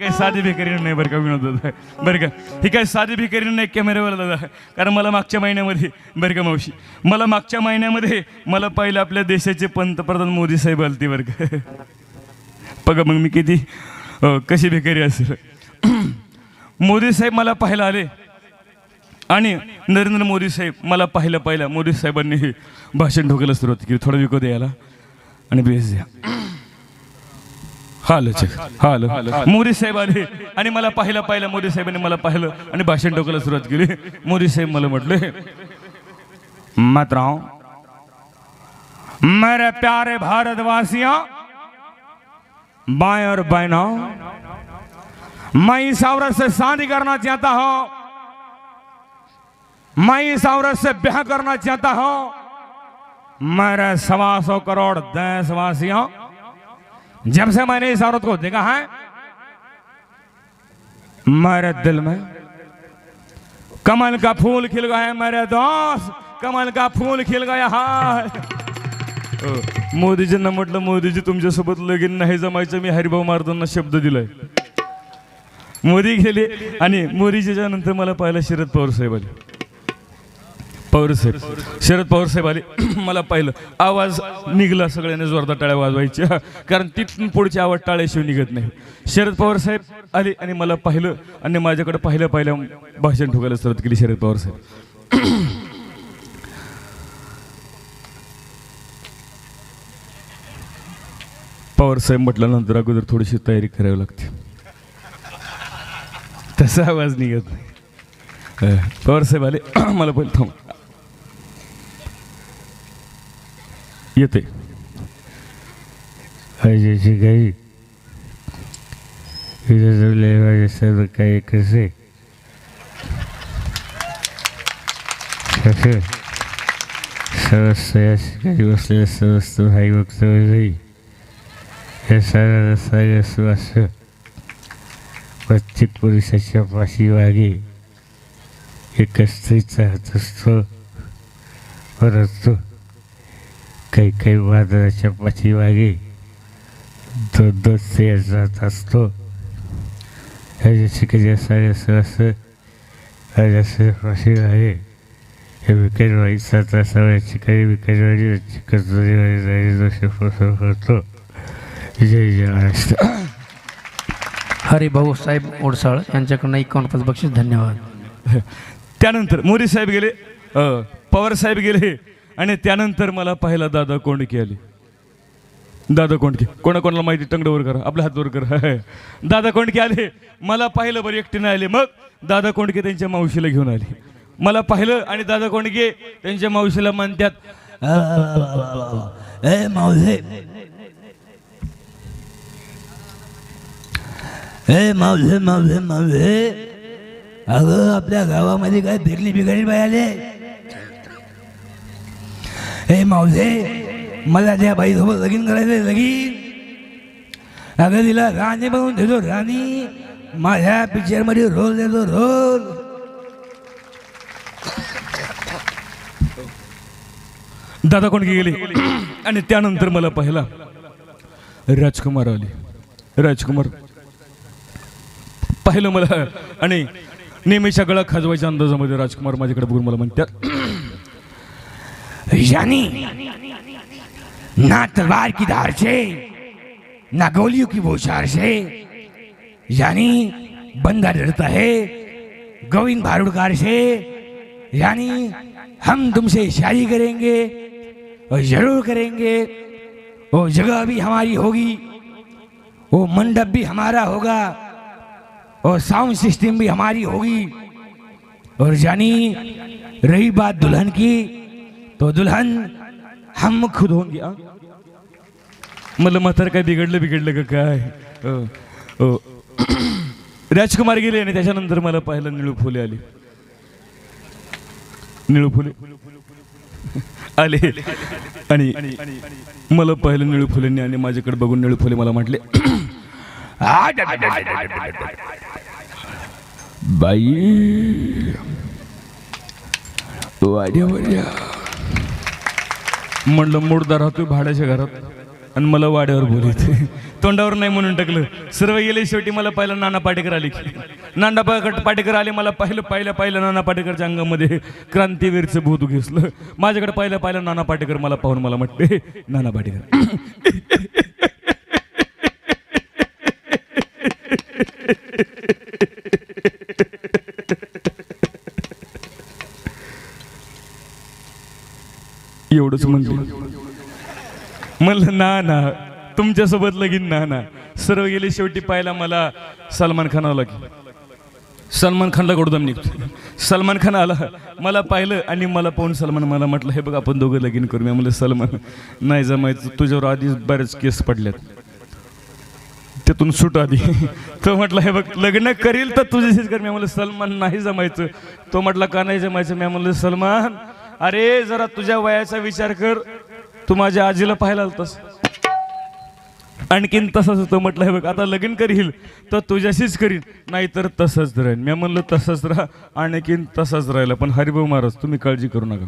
काही साधी भिकारीनं नाही बरं का विनोद दादा? बरं का? ही काय साधी भिकारीनं नाही कॅमेऱ्यावर दादा? कारण मला मागच्या महिन्यामध्ये बरं का मावशी? मला मागच्या महिन्यामध्ये मला पहिले आपल्या देशाचे पंतप्रधान मोदी साहेब आलते बरं का. बघा मग मी किती कशी भिकारी असेल. मोदी साहेब मला पाहायला आले. आणि नरेंद्र मोदी साहेब मला पाहिलं पाहिलं. मोदी साहेबांनी हे भाषण ठोकायला सुरुवात केली. थोडं विकत द्यायला आणि बेस द्या. हाल हाल मोदी साहेब आले आणि मला पाहिलं पाहिलं मोदी साहेबांनी मला पाहिलं आणि भाषण टोकायला सुरुवात केली. मोदी साहेब मला म्हटले मात्राओ मेरे प्यारे भारतवासियों बाएँ और बहनों मैं इस औरत से शादी करना चाहता हूँ। मैं इस औरत से ब्याह करना चाहता हूँ। मेरे सवा सौ करोड़ देशवासियों जब से मैंने इस औरत को देखा है मेरे दिल में कमल का फूल खिल गया है मेरे दोस्त कमल का फूल खिल गया है। मोदीजींना म्हटलं मोदीजी तुमच्यासोबत लगीन नाही जमायचं मी हरिभाऊ महाराजांना शब्द दिलाय. मोदी गेले आणि मोदीजीच्या नंतर मला पाहिलं शरद पवार साहेब आले. पवार साहेब. शरद पवार साहेब आले. मला पाहिलं. आवाज निघला सगळ्यांनी जोरदार टाळ्या वाजवायच्या. कारण तिथून पुढची आवाज टाळ्याशिवाय निघत नाही. शरद पवार साहेब आले आणि मला पाहिलं आणि माझ्याकडे पाहिलं पाहिलं भाषण ठोकायला सुरुवात केली शरद पवार साहेब. पवार साहेब म्हटल्यानंतर अगोदर थोडीशी तयारी करावी लागते. तसा आवाज निघत नाही. पवार साहेब आले. मला पहिले थांब येते अजयची गाई इथं सर्व काही कसे? कसे? सर्वस्व या शिकारी बसलेले सर्वस्व भाई वक्तव्य हे सारा रसाय सुवास. प्रत्येक पुरुषाच्या पाशी वागे. एक स्त्रीचा हात असतो परंतु काही काही वादळाच्या पाठीमागे तो दोन स्त्रिया जात असतो. ह्याच्या शिकायच्या साऱ्या सहस ह्याच्या पाशी आहे. हे विकेटवाडी सात असाव्या शिकारी विकेटवाडी चिकटवाडी जाई दोष प्रसव करतो. जय जय महाराष्ट्र. हरिभाऊ साहेब ओडसाळ यांच्याकडनं एकावन्न पाच बक्षीस धन्यवाद. त्यानंतर मोदी साहेब गेले अ, पवार साहेब गेले आणि त्यानंतर मला पाहिला दादा कोंडकी आली. दादा कोंडकी कोणाकोणाला माहिती? टंगडवर करा आपल्या हातवर करा. दादा कोंडकी आले. मला पाहिलं बरं एकटीनं आले. मग दादा कोंडके त्यांच्या मावशीला घेऊन आले. मला पाहिलं आणि दादा कोंडके त्यांच्या मावशीला म्हणतात ए मावसे ए मावसे मावसे मावसे अगं आपल्या गावामध्ये काय भिकली बिघाडी बाई आले? हे मावसे मला त्या बाईसोबत लगीन करायचं लगीन. अगं तिला राणी बनवून देतो राणी. माझ्या पिक्चरमध्ये रोल देतो रोल. दादा कोण गेले? आणि त्यानंतर मला पाहिला. राजकुमार आले. राजकुमार पाहिलं मला. आणि नेहमी सगळा खाजवायच्या अंदाजामध्ये राजकुमार माझ्याकडे बघून मला म्हणतात यानी ना तलवार की धार से, ना गोलियों की बोछार से। यानी बंदा डरता है, गोविंद भारूडकार से। यानी हम तुमसे शादी करेंगे और ज़रूर करेंगे। वो जगह भी हमारी होगी, वो मंडप भी हमारा होगा और साउंड सिस्टम भी हमारी होगी। और यानी रही बात दुल्हन की तो दुल्हन हम खुद होऊन घ्या मला म्हातार काय बिघडलं बिघडलं का काय? राजकुमार गेले आणि त्याच्यानंतर मला पाहिलं निळू फुले आले. निळू फुले. आले. आणि मला पाहिलं निळू फुलेंनी आणि माझ्याकडे बघून निळू फुले मला म्हटले बाई. वाड्या वाड्या म्हणलं मुडदा राहतो भाड्याच्या घरात. आणि मला वाड्यावर बोलत तोंडावर नाही म्हणून टाकलं. सर्व गेले शेवटी मला पाहिलं नाना पाटेकर आले. की नाना पाटेकर आले मला पाहिलं पाहिलं पाहिलं नाना पाटेकरच्या अंगामध्ये. क्रांतीवीरचं भूत घेसलं. माझ्याकडे पाहिलं पाहिलं नाना पाटेकर मला पाहून मला म्हटले नाना पाटेकर. एवढंच म्हणलं. म्हणलं ना ना तुमच्यासोबत लगीन ना ना सर्व गेले शेवटी पाहिला मला सलमान खान आला की. सलमान खानला गोडदम निघतो सलमान खान आला. मला पाहिलं आणि मला पाहून सलमान मला म्हटलं हे बघ आपण दोघं लगीन करू मी म्हणलं सलमान नाही जमायचं. तुझ्यावर आधीच बरेच केस पडल्यात. त्यातून सुट आली तो म्हटलं हे बघ लग्न करील तर तुझ्याशीच कर मी म्हणलं सलमान नाही जमायचं. तो म्हटला का नाही जमायचं? मी म्हणलं सलमान अरे जरा तुझ्या वयाचा विचार कर. तू माझ्या आजीला पाहायला आलतास. आणखीन तसंच होतं म्हटलं हे बघ आता लगीन करील तर तुझ्याशीच करील नाहीतर तसंच राहील मी म्हणलं तसंच राहा आणखीन तसंच राहिलं. पण हरिभाऊ महाराज तुम्ही काळजी करू नका.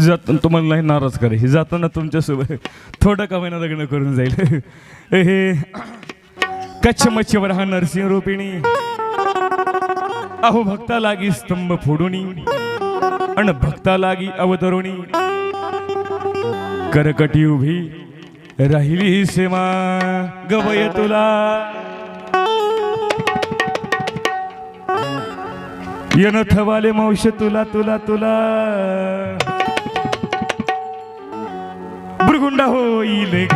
जात तुम्हाला नाही नाराज करे हे जाताना तुमच्यासोबत थोडं का महिना लग्न करून जाईल. हे कच्छ मच्छीवर हा नरसिंह रूपिणी. अहो भक्ता लागी स्तंभ फोडुनी अन भक्ता लागी अवतरुणी. करकटी उभी राहिली ही सीमा. गवय तुला. येन थवाले मावश तुला तुला तुला. बुरगुंडा होईल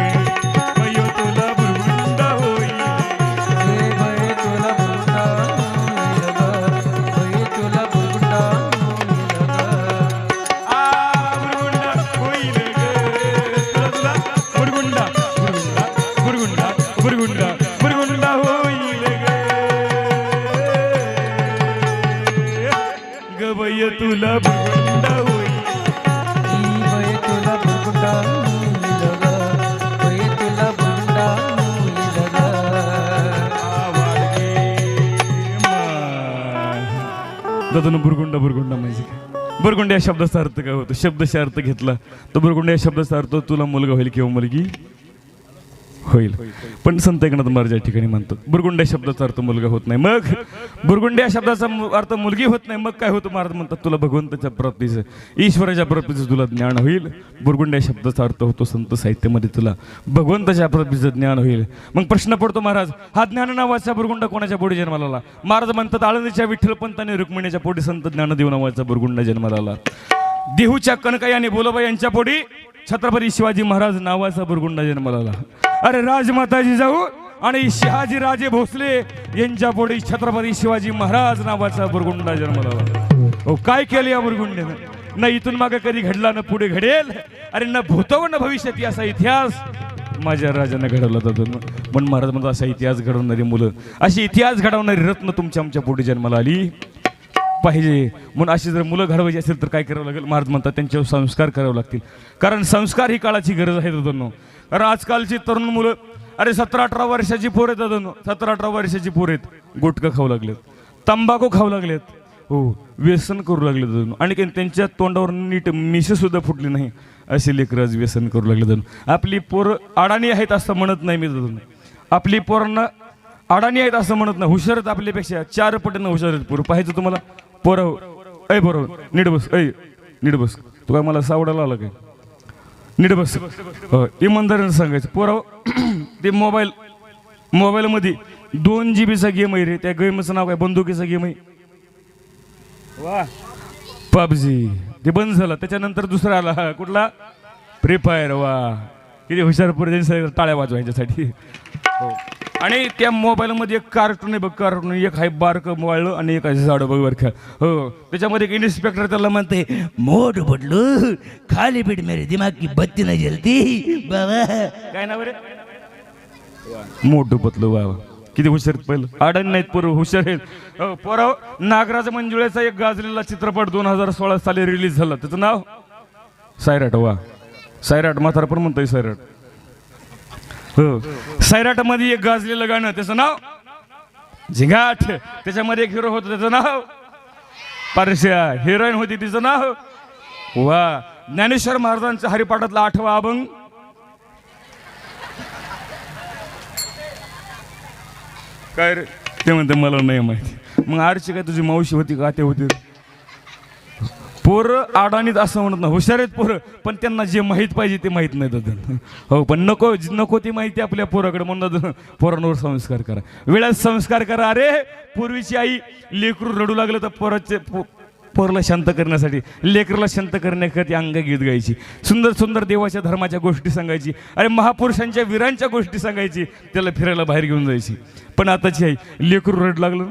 शब्दातून बुरगुंडा बुरगुंडा म्हणजे काय? बुरगुंडा या शब्दाचा अर्थ काय होतो? शब्दशा अर्थ घेतला. तर बुरगुंडा या शब्दाचा अर्थ तुला मुलगा होईल किंवा मुलगी होईल. पण संत एकनाथ महाराज या ठिकाणी म्हणतात बुरगुंड्या शब्दाचा अर्थ मुलगा होत नाही. मग बुरगुंड्या शब्दाचा अर्थ मुलगी होत नाही मग काय होतं? महाराज म्हणतात तुला भगवंताच्या प्राप्तीचं ईश्वराच्या प्राप्तीचं तुला ज्ञान होईल. बुरगुंड्या शब्दाचा अर्थ होतो संत साहित्यामध्ये तुला भगवंताच्या प्राप्तीचं ज्ञान होईल. मग प्रश्न पडतो महाराज हा ज्ञान नावाचा बुरगुंडा कोणाच्या पोटी जन्माला आला? महाराज म्हणतात आळंदीच्या विठ्ठलपंताने रुक्मिणीच्या पोटी संत ज्ञानदेव नावाचा बुरगुंडा जन्माला आला. देहूच्या कनकाई आणि बोलाबाई यांच्या पोटी छत्रपती शिवाजी महाराज नावाचा बुरगुंडा जन्माला आला अरे राजमाताजी जाऊ आणि शहाजी राजे भोसले यांच्या पुढे छत्रपती शिवाजी महाराज नावाचा बुरगुंडा जन्माला आला हो काय केलं या बुरगुंड्यानं ना इथून मागे कधी घडला ना पुढे घडेल. अरे न भूतव ना भविष्यात असा इतिहास. माझ्या राजाने घडवला जातो पण महाराज म्हणतो असा इतिहास घडवणारी मुलं अशी इतिहास घडवणारी रत्न तुमच्या आमच्या पुढे जन्माला आली. पाहिजे. म्हणून अशी जर मुलं घडवायची असेल तर काय करावं लागेल? महाराज म्हणतात त्यांच्यावर संस्कार करावे लागतील. कारण संस्कार ही काळाची गरज आहे दादांनो. कारण आजकालची तरुण मुलं अरे सतरा अठरा वर्षाची पोर आहेत दादांनो. सतरा अठरा वर्षाची पोर आहेत. गुटखा खाऊ लागलेत. तंबाखू खाऊ लागलेत. हो व्यसन करू लागले दादांनो. आणि त्यांच्या तोंडावर नीट मिशसुद्धा फुटली नाही असे लेकरं व्यसन करू लागले दादांनो. आपली पोरं अडाणी आहेत असं म्हणत नाही मी दादांनो. आपली पोरांना अडाणी आहेत असं म्हणत नाही. हुशार आहेत आपल्यापेक्षा. चार पटीनं हुशार आहेत पोरं. पाहायचं तुम्हाला? पोरं ऐ बरोबर नीट बस ऐ नीट बस. तू काय मला सावडायला आला काय? नीट बस. हो, इमानदारीनं सांगायचं. पोरं ते मोबाईल मोबाईलमध्ये दोन जी बीचा गेम आहे रे. त्या गेमचं नाव काय? बंदुकीचा गेम आहे. वा. पबजी. ते बंद झालं. त्याच्यानंतर दुसरा आला. कुठला? फ्री फायर वा. किती हुशार पोरं त्यांनी टाळ्या वाजवायच्यासाठी. हो. आणि त्या मोबाईलमध्ये एक कार्टून आहे बघ कार्टून एक आहे बारकं वाळलं आणि एक आहे झाडं बघ खेळ हो. त्याच्यामध्ये एक इन्स्पेक्टर त्याला म्हणते मोठ बडलू खाली पीठ मेरे दिमाग की बत्ती नाही जलती. बाबा. काय ना बरे मोठं पतलं वा वा. किती हुशार पहिलं. आडण नाहीत पोरं हुशार आहेत. हो पोराव नागराज मंजुळेचा एक गाजलेला चित्रपट दोन हजार सोळा साली रिलीज झाला. त्याचं नाव सायराट वा. सायराट म्हातारा पण म्हणतोय सायराट. हो. सैराटमध्ये एक गाजलेलं गाणं त्याचं नाव? झिंगाट. त्याच्यामध्ये एक हिरो होत त्याचं नाव? पारशिया. हिरोईन होती तिचं नाव? वा. ज्ञानेश्वर महाराजांच्या हरिपाठातला आठवा अभंग? काय रे? ते म्हणते मला नाही माहिती. मग आरची काय तुझी मावशी होती का ते होती? पोरं अडाणीत असं म्हणत ना हुशार आहेत पोरं पण त्यांना जे माहीत पाहिजे ते माहीत नाही दादा. हो पण नको नको ती माहिती आपल्या पोराकडे म्हणून दादा. पोरांवर संस्कार करा. वेळात संस्कार करा. अरे पूर्वीची आई लेकरू रडू लागलं तर पोराचे पो- पोरला शांत करण्यासाठी लेकरला शांत करण्याकरती अंग गीत गायची. सुंदर सुंदर देवाच्या धर्माच्या गोष्टी सांगायची. अरे महापुरुषांच्या वीरांच्या गोष्टी सांगायची. त्याला फिरायला बाहेर घेऊन जायची. पण आताची आई लेकरू रड लागलं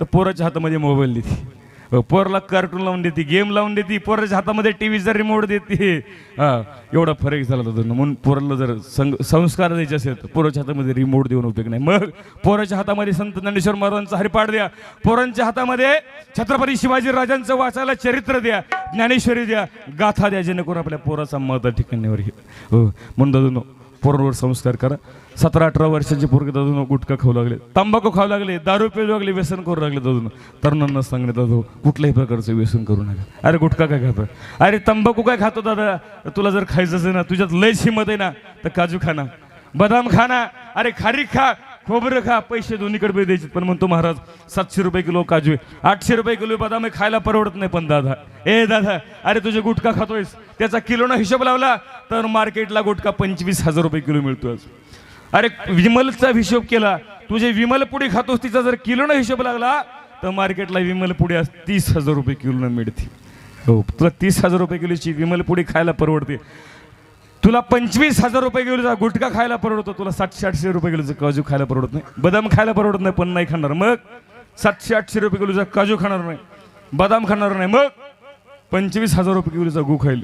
तर पोराच्या हातामध्ये मोबाईल देते. पोरला कार्टून लावून देते गेम लावून देते पोराच्या हातामध्ये टी व्हीचा रिमोट देते. हा एवढा फरक झाला होता म्हणून पोराला जर संस्कार द्यायचे असेल तर पोराच्या हातामध्ये रिमोट देऊन उपयोग नाही. मग पोराच्या हातामध्ये संत ज्ञानेश्वर महाराजांचा हरिपाठ द्या. पोरांच्या हातामध्ये छत्रपती शिवाजी राजांचं वाचायला चरित्र द्या. ज्ञानेश्वरी द्या. गाथा द्या जेणेकरून आपल्या पोराचा मत ठिकाणीवर हो म्हणून दादू पोरांवर संस्कार करा. सतरा अठरा वर्षाचे पोरगे दादून गुटखा खाऊ लागले. तंबाखू खाऊ लागले दारू पिऊ लागले व्यसन करू लागले दादून. तरुणांना सांगले दादू कुठल्याही प्रकारचं व्यसन करू नका. अरे गुटखा काय खातो? अरे तंबाखू काय खातो दादा? तुला जर खायचं असेल ना तुझ्यात लयच हिमत आहे ना तर काजू खाना बदाम खाना अरे खारीक खा. खोबरं खा. पैसे दोन्हीकडे बी द्यायचे पण म्हणतो महाराज सातशे रुपये किलो काजू आहे. आठशे रुपये किलो बदाम आहे खायला परवडत नाही पण दादा. ए दादा अरे तुझे गुटखा खातोयस. त्याचा किलोना हिशोब लावला तर मार्केटला गुटखा पंचवीस हजार रुपये किलो मिळतो आज. अरे विमलचा हिशोब केला. तुझे विमल पुडी खातोस तिचा जर किलोनं हिशोब लागला तर मार्केटला विमल पुढे तीस हजार रुपये किलोनं मिळते हो तुला तीस हजार रुपये किलोची विमल पुढे खायला परवडते. तुला पंचवीस हजार रुपये किलोचा गुटखा खायला परवडतो तुला सातशे आठशे रुपये किलोचं काजू खायला परवडत नाही. बदाम खायला परवडत नाही पण नाही खाणार. मग? सातशे आठशे रुपये किलोचा काजू खाणार नाही बदाम खाणार नाही. मग? पंचवीस हजार रुपये किलोचा गु खाईल.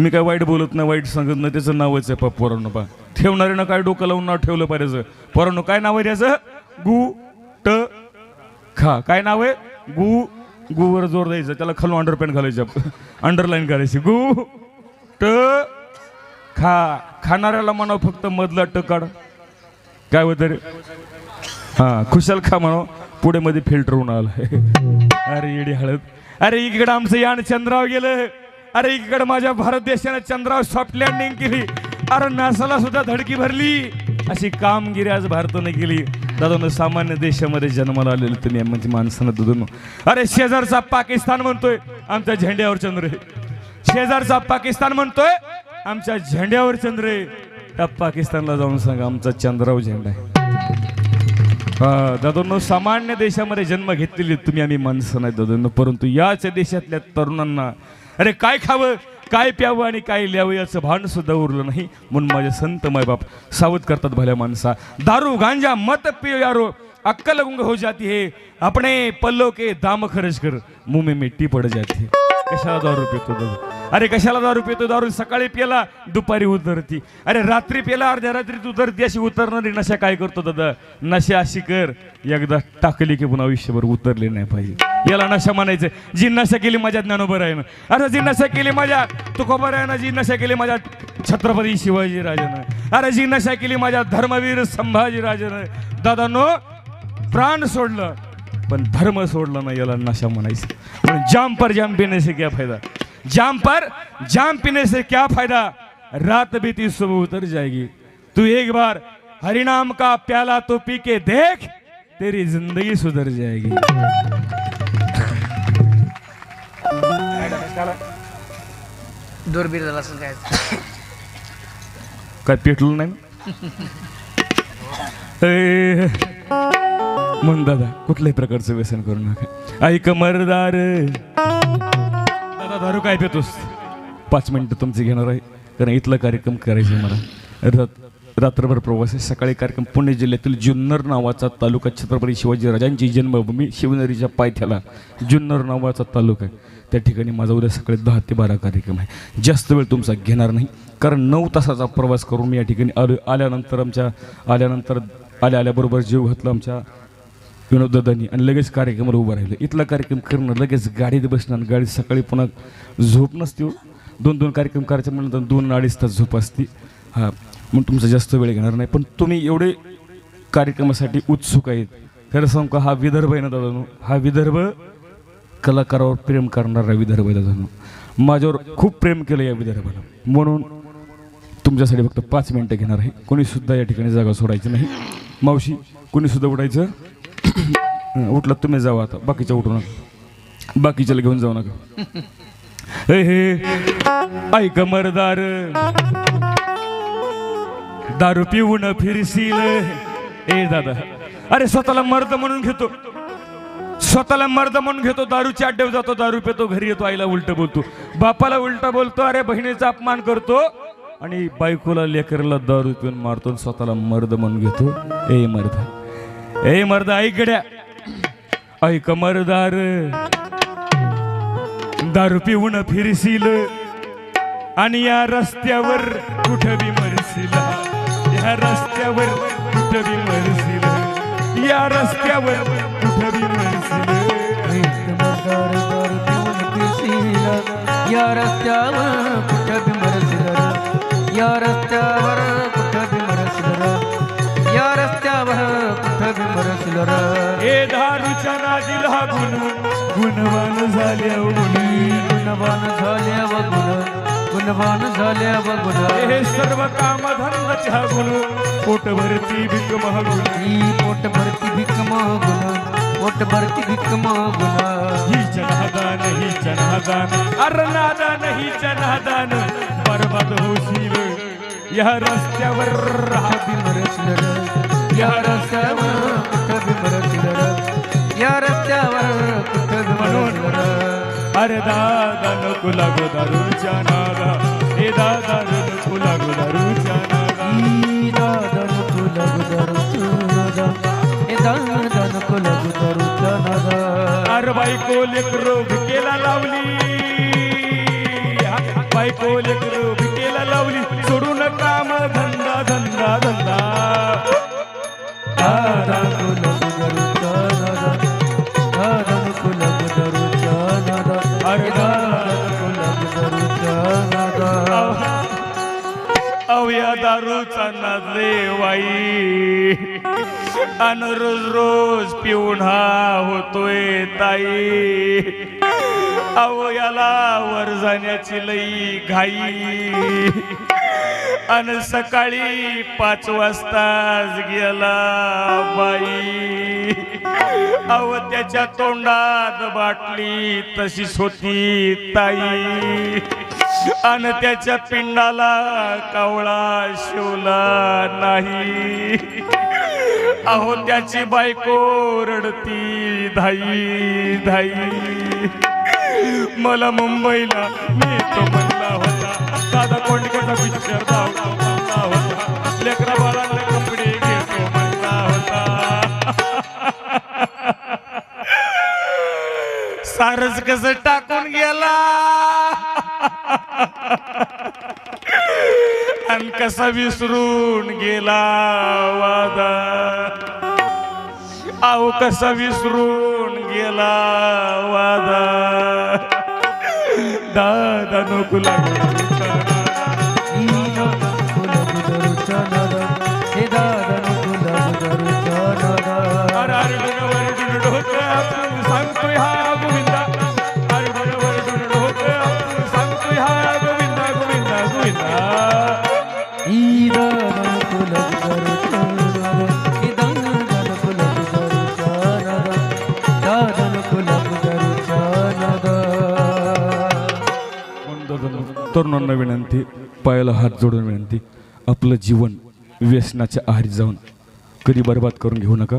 मी काय वाईट बोलत नाही वाईट सांगत नाही त्याचं नावच आहे पा पोरांनो पा ठेवणाऱ्यानं काय डोकं लावून नाव ठेवलं पाहिजे पोरांनो काय नाव आहे त्याचं? गु ट खा. काय नाव आहे? गु गुवर जोर द्यायचं. त्याला खालून अंडरपॅन्ट घालायचं. अंडरलाईन करायची गु ट खा. खाणाऱ्याला म्हणाव फक्त मधला ट काढ. काय होतं रे? हा खुशाल खा म्हणाव पुढे मध्ये फिल्टर होऊन आलं अरे येडी हळद. अरे इकडं आमचं यान चंद्राव गेलं. अरे इकडं माझ्या भारत देशाने चंद्रावर सॉफ्ट लँडिंग केली. अरे नासाला सुद्धा धडकी भरली. अशी कामगिरी आज भारताने केली. दादा सामान्य देशामध्ये जन्माला आलेलं तुम्ही म्हणजे माणसानं दुधून अरे शेजारचा पाकिस्तान म्हणतोय आमच्या झेंड्यावर चंद्र शेजारचा पाकिस्तान म्हणतोय आमच्या झेंड्यावर चंद्र आहे. त्या पाकिस्तानला जाऊन सांगा आमचा चंद्रावर झेंडा आहे. हा, सामान्य देशामध्ये जन्म घेतलेली तुम्ही आम्ही माणसं नाही दादोनो परंतु याच देशातल्या तरुणांना अरे काय खावं? काय प्यावं आणि काय लिहावं याचं भान सुद्धा उरलं नाही. म्हणून माझे संत मायबाप सावध करतात भल्या माणसा. दारू गांजा मत पियो यारो. अक्कल गुंग हो जाती है. अपने पल्लो के दाम खर्च कर मुंह में मिट्टी पड जाती. कशाला दारू पितो दादा अरे कशाला दारू पितो? दारू सकाळी पेला दुपारी उतरती. अरे रात्री पेला अर्ध्या रात्रीत उतरती अशी उतरणारी नशा काय करतो दादा? नशा अशी कर एकदा टाकली की पुन्हा आयुष्यभर उतरली नाही पाहिजे. याला नशा म्हणायचं जी नशा केली माझ्या ज्ञानोबर आहे ना अरे जी नशा केली माझ्या तुकोबर आहे ना जी नशा केली माझ्या छत्रपती शिवाजी राजानं. अरे जी नशा केली माझ्या धर्मवीर संभाजी राजानं दादानो प्राण सोडलं. पण धर्म सोडला ना याला नशा म्हणायचं. म्हणून जाम पर जाम पीने से क्या फायदा? जाम पर जाम पीने से क्या फायदा? रात बीती सुबह उतर जाएगी। तू एक बार हरिनाम का प्याला तो पी के देख तेरी जिंदगी सुधर जाएगी। दूरबीर झाला काय? काय पेटलं नाही? म्हणून दादा कुठल्याही प्रकारचं व्यसन करू नका. ऐक मरदार. दादा दारू काय पेतोस? पाच मिनिटं तुमची घेणार आहे. कारण इथला कार्यक्रम करायचा आहे मला. रात- रात्रभर प्रवास आहे. सकाळी कार्यक्रम पुणे जिल्ह्यातील जुन्नर नावाचा तालुका छत्रपती शिवाजी राजांची जन्मभूमी शिवनेरीच्या पायथ्याला. जुन्नर नावाचा तालुका आहे. त्या ठिकाणी माझा उद्या सकाळी दहा ते बारा कार्यक्रम आहे. जास्त वेळ तुमचा घेणार नाही. कारण नऊ तासाचा प्रवास करून मी या ठिकाणी आलो आल्यानंतर आमच्या आल्यानंतर आल्या आल्याबरोबर जीव घातला आमच्या विनोददानी आणि लगेच कार्यक्रमाला उभं राहिलं. इथला कार्यक्रम करणं लगेच गाडीत बसणं गाडी सकाळी पुन्हा झोप नसते हो. दोन दोन कार्यक्रम करायचे म्हणलं दोन अडीच तास झोप असते. हां मग तुमचा जास्त वेळ घेणार नाही. पण तुम्ही एवढे कार्यक्रमासाठी उत्सुक आहेत. खरं सांगू का हा विदर्भ आहे ना दादानो? हा विदर्भ कलाकारावर प्रेम करणारा विदर्भ आहे दादानो. माझ्यावर खूप प्रेम केलं या विदर्भाला म्हणून तुमच्यासाठी फक्त पाच मिनटं घेणार आहे. कोणीसुद्धा या ठिकाणी जागा सोडायची नाही. मावशी कोणीसुद्धा उडायचं उठायचं? उठलात तुम्ही जाऊ आता. बाकीच्या उठू नका. बाकीच्याला घेऊन जाऊ नका. हे हे. ऐक मरदार. दारू पिऊन फिरशील. ए दादा. अरे स्वतःला मर्द म्हणून घेतो. स्वतःला मर्द म्हणून घेतो. दारूची अड्ड्यावर जातो दारू पितो घरी येतो आईला उलट बोलतो. बापाला उलटा बोलतो अरे बहिणीचा अपमान करतो. आणि बायकोला लेकरला दारू पिऊन मारतो स्वतःला मर्द म्हणून घेतो. ए मर्द. ए मर्द ऐकड्या ऐक मरदार. दारू पिऊन फिरशील आणि या रस्त्यावर कुठं बी मरशील. या रस्त्यावर कुठं बी मरशील. या रस्त्यावर कुठं बी मरशील. या रस्त्यावर कुठं बी मरशील. या रस्त्यावर कुठं बी मरशील. या रस्त्यावर कुठं बी मरशील र. हे दारूच्या नादील हा गुण गुणवान झाल्या मुली गुणवान झाल्या गुण गुणवान झाल्या गुण. हे सर्व काम धंदाच्या गुण. पोटभरती भीक महागुण. ही पोट भरती भीक गुण पोट भरती भीक गुण ही जनादान ही जनादान अर नादान ही जनादान बरबाद होशील. या रस्त्यावर राहा. बी मरशील र. या रस्त्यावर अरे दादा नको लागो दारूच्या नादा. हे दादा नको लागो दारूच्या नादा. ई कुलग दरुचा नादा. अरे बायको लेकरो भिकेला लावली. बायको लेकरो भिकेला लावली. सोडून काम धंदा धंदा धंदा. बाई. अन रोज रोज पिऊन हा होतोय ताई. अहो याला वर जाण्याची लई घाई. अन सकाळी पाच वाजताच गेला बाई. अव त्याच्या तोंडात बाटली तशीच होती ताई. आणि त्याच्या पिंडाला कावळा शिवला नाही. अहो त्याची बायको रडती धाई धाई. मला मुंबईला नेतो म्हणला होता. दादा कोंडकेचा पिक्चर होता. लेकरा बाळाला कपडे घेतो म्हणला होता. सारस कसं टाकून गेला? आणि कसा विसरून गेला वादा? आहो कसा विसरून गेला वादा? दादा नको लागू पायाला हात जोडून विनंती आपलं जीवन व्यसनाच्या आहारी जाऊन कधी बर्बाद करून घेऊ नका.